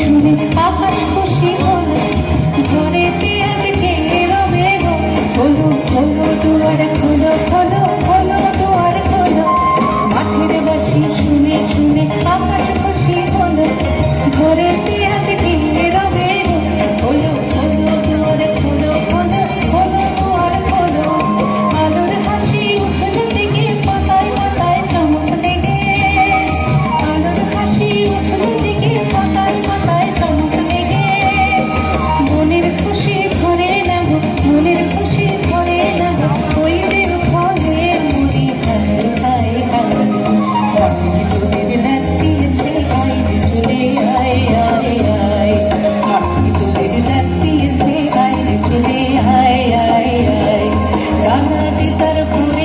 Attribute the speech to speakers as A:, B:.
A: শুনে আকাশ খুশি হল ঘরে পেঁয়াজ খেয়ে রবে হলো হলো better